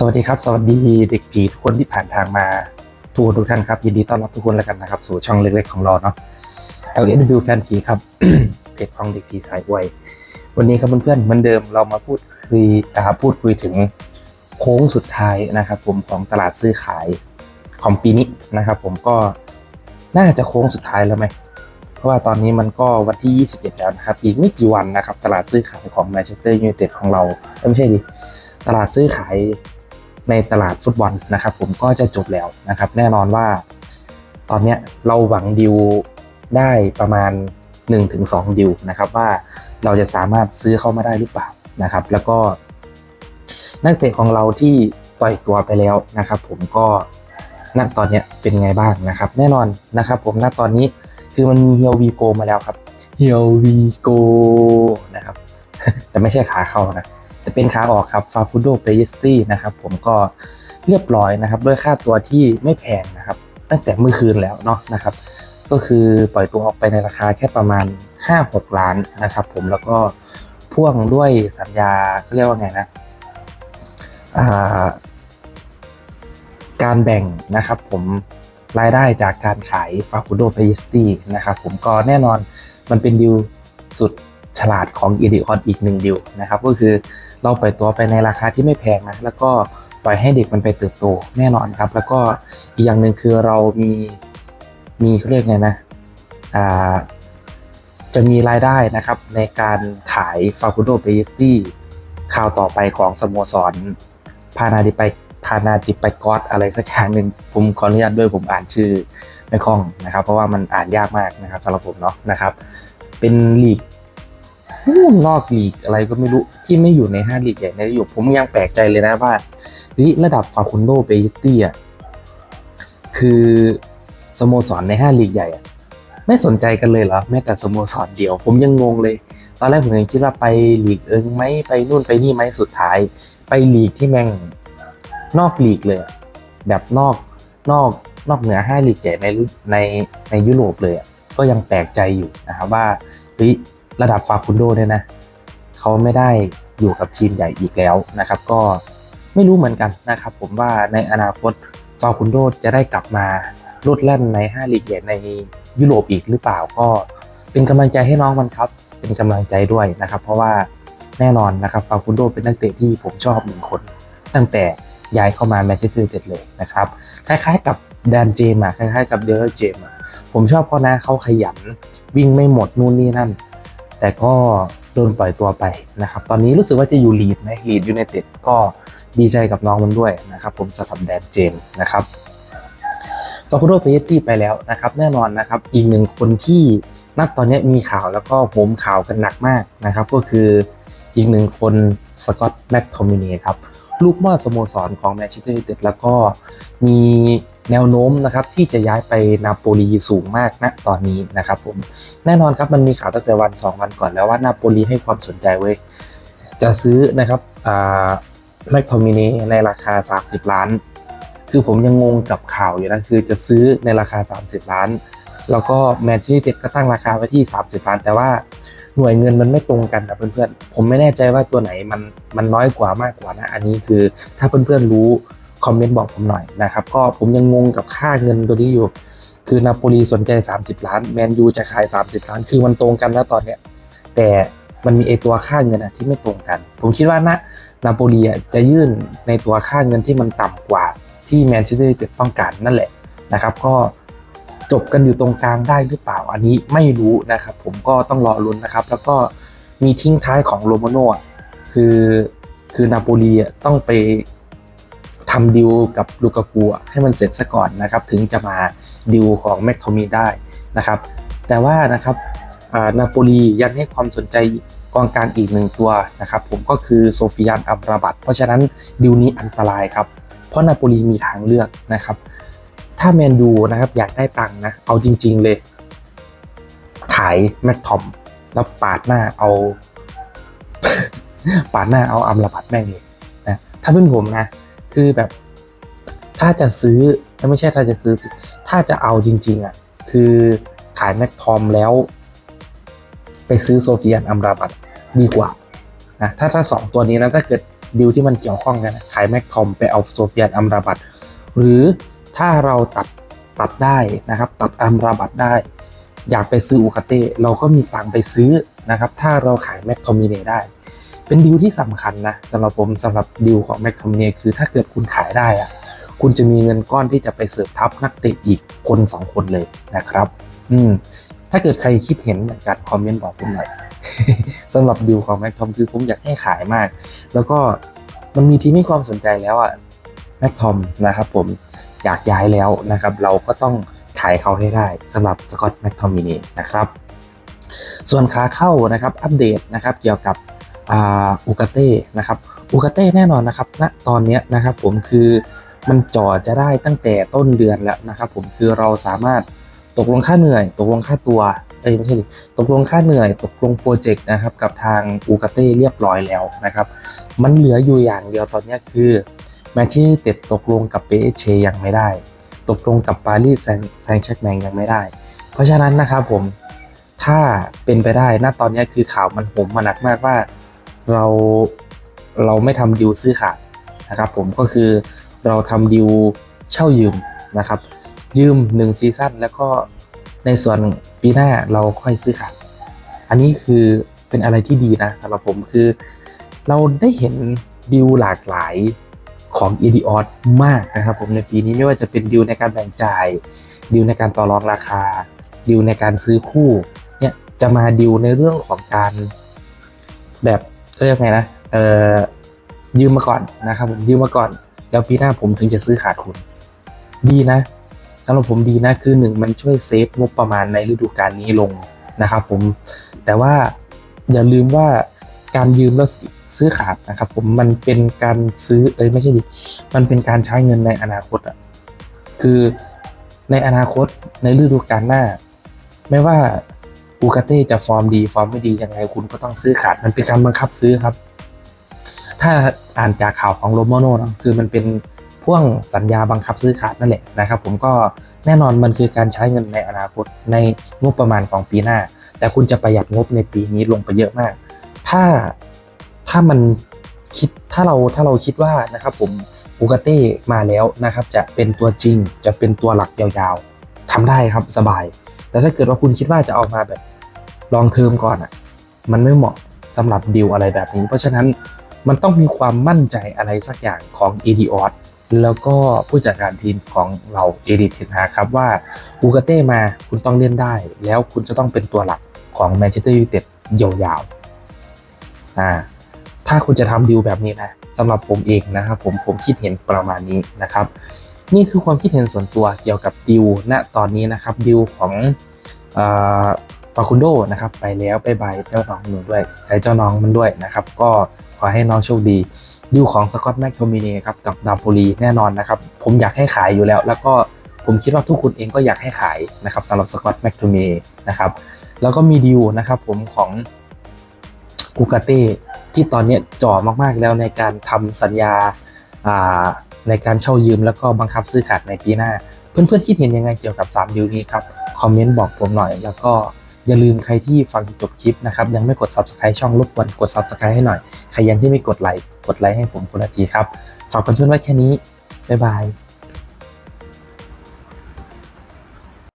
สวัสดีครับ สวัสดีเด็กผีทุกคนที่ผ่านทางมาทุกคนทุกท่านครับ ยินดีต้อนรับทุกคนแล้วกันนะครับ สู่ช่องเล็กๆของเราเนาะ LSW แฟนผีครับ เพจของเด็กผีสายอวย วันนี้ครับเพื่อนๆเหมือนเดิมเรามาพูดคุยนะครับพูดคุยถึงโค้งสุดท้ายนะครับผมของตลาดซื้อขายของปีนี้นะครับ ผมก็น่าจะโค้งสุดท้ายแล้วไหมเพราะว่าตอนนี้มันก็วันที่ 21 แล้วนะครับ อีกไม่กี่วันนะครับ ตลาดซื้อขายของแมนเชสเตอร์ยูไนเต็ดของเราไม่ใช่ดิตลาดซื้อขาย ในตลาดฟุตบอลนะครับ ผมก็จะจบแล้วนะครับ แน่นอนว่า ตอนนี้เราหวังดิวได้ประมาณ 1-2ดิวนะครับว่าเราจะสามารถซื้อเข้ามาได้หรือเปล่านะครับ แล้วก็ นักเตะของเราที่ปล่อยตัวไปแล้วนะครับ ผมก็ณตอนนี้เป็นไงบ้างนะครับ แน่นอนนะครับ ผมณตอนนี้คือมันมีเฮียววีโกมาแล้วครับเฮียววีโกนะครับ แต่ไม่ใช่ขาเข้านะ แต่เป็นขาออกครับฟาฟูโดเปยสตี้นะครับผมก็เรียบร้อยนะครับด้วยค่าตัวที่ไม่แพงนะครับ ตั้งแต่เมื่อคืนแล้วเนาะนะครับ ก็คือปล่อยตัวออกไปในราคาแค่ประมาณ 5-6 ล้านนะครับ ผมแล้วก็พ่วงด้วยสัญญาเขาเรียกว่าไงนะการแบ่งนะครับผมรายได้จากการขายฟาคูโดเปยสตี้นะครับผมก็แน่นอนมันเป็นดิวสุดฉลาดของอีดิออนอีกหนึ่งดิวนะครับ ก็คือ เราปล่อยตัวไปในราคาที่ไม่แพงนะแล้วก็ปล่อยให้เด็กมันไปเติบโตแน่นอนครับ แล้วก็อีกอย่างหนึ่งคือเรามีมีเขาเรียกไงนะอ่าจะมีรายได้นะครับในการขายฟาคูโดเปยสตี้ข่าวต่อไปของสโมสรพานาดิไปพานาติไปกอสอะไรสักอย่างหนึ่งผมขออนุญาตด้วยผมอ่านชื่อไม่คล่องนะครับ เพราะว่ามันอ่านยากมากนะครับสำหรับผมเนาะนะครับ เป็นลีก นู่นนอกลีกอะไรก็ไม่รู้ที่ไม่อยู่ในห้าลีกใหญ่ในยุโรปผมยังแปลกใจเลยนะว่าเฮ้ยระดับฟาคุนโดเปยตี้อะคือสโมสรในห้าลีกใหญ่อะไม่สนใจกันเลยเหรอแม้แต่สโมสรเดียว ผมยังงงเลย ตอนแรกผมยังคิดว่าไปลีกเอิงไหมไปนู่นไปนี่ไหมสุดท้าย ไปลีกที่แม่งนอกลีกเลย แบบนอกนอกนอกเหนือห้าลีกใหญ่ในในในยุโรปเลยก็ยังแปลกใจอยู่นะครับว่าเฮ้ย ระดับฟาคุนโดเนี่ยนะเขาไม่ได้อยู่กับทีมใหญ่อีกแล้วนะครับ ก็ไม่รู้เหมือนกันนะครับ ผมว่าในอนาคตฟาคุนโดจะได้กลับมาลดแล่นในห้าลีกใหญ่ในยุโรปอีกหรือเปล่าก็เป็นกำลังใจให้น้องมันครับ เป็นกำลังใจด้วยนะครับ เพราะว่าแน่นอนนะครับฟาคุนโดเป็นนักเตะที่ผมชอบหนึ่งคน ตั้งแต่ย้ายเข้ามาแมนเชสเตอร์ยูไนเต็ดเลยนะครับ คล้ายๆกับแดนเจมส์คล้ายๆกับเดลเจมส์ผมชอบเขานะเขาขยันวิ่งไม่หมดนู่นนี่นั่น แต่ก็โดนปล่อยตัวไปนะครับ ตอนนี้รู้สึกว่าจะอยู่ลีดไหมลีดยูไนเต็ดก็ดีใจกับน้องมันด้วยนะครับ ผมสำหรับแดนเจมส์นะครับฟาคูโดเปเยตตี้ไปแล้วนะครับ แน่นอนนะครับ อีกหนึ่งคนที่นัดตอนนี้มีข่าวแล้วก็โหมข่าวกันหนักมากนะครับ ก็คืออีกหนึ่งคนสกอตแม็กทอมินีครับ ลูกม่อสโมสรของแมนเชสเตอร์ยูไนเต็ดแล้วก็มี แนวโน้มนะครับที่จะย้ายไปนาโปลีสูงมากนะตอนนี้นะครับผมแน่นอนครับมันมีข่าวตั้งแต่วัน 2 วันก่อนแล้วว่านาโปลีให้ความสนใจเว้ยจะซื้อนะครับอ่าแมคโทมินีในราคา 30 ล้าน คือผมยังงงกับข่าวอยู่นะคือจะซื้อในราคา 30 ล้าน แล้วก็แมนเชสเตอร์ยูไนต็ดก็ตั้งราคาไว้ที่ 30 ล้าน แต่ว่าหน่วยเงินมันไม่ตรงกันนะเพื่อนๆผมไม่แน่ใจว่าตัวไหนมันมันน้อยกว่ามากกว่านะ อันนี้คือถ้าเพื่อนๆรู้ คอมเมนต์บอกผมหน่อยนะครับ ก็ผมยังงงกับค่าเงินตัวนี้อยู่ คือนาโปลีสนใจ 30 ล้าน แมนยูจะขาย 30 ล้าน คือมันตรงกันแล้วตอนเนี้ย แต่มันมีไอตัวค่าเงินที่ไม่ตรงกัน ผมคิดว่านะนาโปลีจะยื่นในตัวค่าเงินที่มันต่ำกว่าที่แมนเชสเตอร์ยูไนเต็ดต้องการนั่นแหละนะครับ ก็จบกันอยู่ตรงกลางได้หรือเปล่าอันนี้ไม่รู้นะครับ ผมก็ต้องรอลุ้นนะครับ แล้วก็มีทิ้งท้ายของโรมาโน่คือคือนาโปลีต้องไป ทำดิวกับลูกากูอะให้มันเสร็จซะก่อนนะครับ ถึงจะมาดิวของแมคโทมีได้นะครับ แต่ว่านะครับนาโปลียังให้ความสนใจกองกลางอีกหนึ่งตัวนะครับ ผมก็คือโซฟิยานอับราบัตเพราะฉะนั้นดิวนี้อันตรายครับ เพราะนาโปลีมีทางเลือกนะครับ ถ้าแมนยูนะครับอยากได้ตังค์นะ เอาจริง ๆเลย ขายแมคทอมแล้วปาดหน้าเอาปาดหน้าเอาอัมระบัดแม่งเลยนะถ้าเป็นผมนะ คือแบบ ถ้าจะซื้อไม่ใช่ถ้าจะซื้อ ถ้าจะเอาจริง ๆ อะ คือขายแมคทอมแล้ว ไปซื้อโซเฟียนอัมราบัตดีกว่านะถ้าถ้าสองตัวนี้นะถ้าเกิดดิวที่มันเกี่ยวข้องกันขายแม็กทอมไปเอาโซเฟียนอัมราบัตหรือถ้าเราตัดตัดได้นะครับ ตัดอัมราบัตได้ อยากไปซื้ออูคาเต้เราก็มีตังไปซื้อนะครับ ถ้าเราขายแม็กทอมิเนได้ เป็นดิวที่สำคัญนะสำหรับผมสำหรับดิวของแม็กทอมเนียคือถ้าเกิดคุณขายได้อะคุณจะมีเงินก้อนที่จะไปเสร์ฟทัพนักเตะอีกคนสองคนเลยนะครับ อืมถ้าเกิดใครคิดเห็นเหมือนกันคอมเมนต์บอกผมหน่อยสำหรับดิวของแม็กทอมคือผมอยากให้ขายมาก แล้วก็มันมีทีมให้ความสนใจแล้วอะแม็กทอมนะครับผมอยากย้ายแล้วนะครับ เราก็ต้องขายเขาให้ได้สำหรับสกอตแม็กทอมมินีนะครับ ส่วนขาเข้านะครับอัปเดตนะครับเกี่ยวกับ อ่าอูกาเต้นะครับอูกาเต้แน่นอนนะครับณตอนนี้นะครับผมคือมันจ่อจะได้ตั้งแต่ต้นเดือนแล้วนะครับผมคือเราสามารถตกลงค่าเหนื่อย ตกลงค่าตัวเอ้ยไม่ใช่ตกลงค่าเหนื่อยตกลงโปรเจกต์นะครับกับทางอูกาเต้เรียบร้อยแล้วนะครับ มันเหลืออยู่อย่างเดียวตอนนี้คือแมนเชสเต็ดตกลงกับเปเชยังไม่ได้ ตกลงกับปารีสแซงแชกแมงยังไม่ได้ เพราะฉะนั้นนะครับผมถ้าเป็นไปได้ณตอนนี้คือข่าวมันผมมาหนักมากว่า เราเราไม่ทำดิวซื้อขาดนะครับผมก็คือเราทำดิวเช่ายืมนะครับ ยืม1ซีซั่นแล้วก็ในส่วนปีหน้าเราค่อยซื้อขาดอันนี้คือเป็นอะไรที่ดีนะสำหรับผมคือ เราได้เห็นดิวหลากหลายของ e d o อมากนะครับผมในปีนี้ไม่ว่าจะเป็นดิวในการแบ่งจ่ายดิวในการต่อรองราคาดิวในการซื้อคู่เนี่ยจะมาดิวในเรื่องของการแบบ เรียกไงนะเอ่อยืมมาก่อนนะครับผมยืมมาก่อน แล้วปีหน้าผมถึงจะซื้อขาดคุณดีนะสำหรับผมดีนะคือหนึ่งมันช่วยเซฟงบประมาณในฤดูกาลนี้ลงนะครับผมแต่ว่าอย่าลืมว่าการยืมแล้วซื้อขาดนะครับผมมันเป็นการซื้อเอ้ยไม่ใช่ดิมันเป็นการใช้เงินในอนาคตอะคือในอนาคตในฤดูกาลหน้า ไม่ว่า อูกาเต้จะฟอร์มดีฟอร์มไม่ดียังไงคุณก็ต้องซื้อขาดมันเป็นการบังคับซื้อครับ ถ้าอ่านจากข่าวของโรโมโนเนะคือมันเป็นพ่วงสัญญาบังคับซื้อขาดนั่นแหละนะครับผมก็แน่นอนมันคือการใช้เงินในอนาคตในงบประมาณของปีหน้า แต่คุณจะประหยัดงบในปีนี้ลงไปเยอะมาก ถ้าถ้ามันคิดถ้าเราถ้าเราคิดว่านะครับผมอูกาเต้มาแล้วนะครับ จะเป็นตัวจริงจะเป็นตัวหลักยาวๆทำได้ครับสบาย แต่ถ้าเกิดว่าคุณคิดว่าจะเอามาแบบ ลองเทอมก่อนอะมันไม่เหมาะสำหรับดิวอะไรแบบนี้ เพราะฉะนั้นมันต้องมีความมั่นใจอะไรสักอย่างของ e d o แล้วก็ผู้จัดการทีมของเราเอดิเทนฮาครับว่าอูกาเต้มาคุณต้องเล่นได้ แล้วคุณจะต้องเป็นตัวหลักของแมนเชสเตอร์ยูไนเต็ดยาวๆอ่าถ้าคุณจะทำดิวแบบนี้นะสำหรับผมเองนะครับผมผมคิดเห็นประมาณนี้นะครับ นี่คือความคิดเห็นส่วนตัวเกี่ยวกับดิวณตอนนี้นะครับดิวของ ฟาคุนโดนะครับไปแล้วไปบายเจ้าน้องหนูด้วยไอ้เจ้าน้องมันด้วยนะครับ ก็ขอให้น้องโชคดีดิวของสกอตแมคโทมินีครับกับนาโปลีแน่นอนนะครับ ผมอยากให้ขายอยู่แล้ว แล้วก็ผมคิดว่าทุกคนเองก็อยากให้ขายนะครับสำหรับสกอตแมคโทมินีนะครับแล้วก็มีดิวนะครับผมของกูกาเต้ที่ตอนนี้จ่อมากๆแล้วในการทำสัญญาในการเช่ายืมแล้วก็บังคับซื้อขาดในปีหน้า เพื่อนๆคิดเห็นยังไงเกี่ยวกับ 3 ดิวนี้ครับ คอมเมนต์บอกผมหน่อยแล้วก็ อย่าลืมใครที่ฟังจบคลิปนะครับยังไม่กด subscribe ช่องรบกวนกด subscribe ให้หน่อยใครยังที่ไม่กดไลค์กดไลค์ให้ผมคนละทีครับฝากเพื่อนๆไว้แค่นี้บ๊ายบาย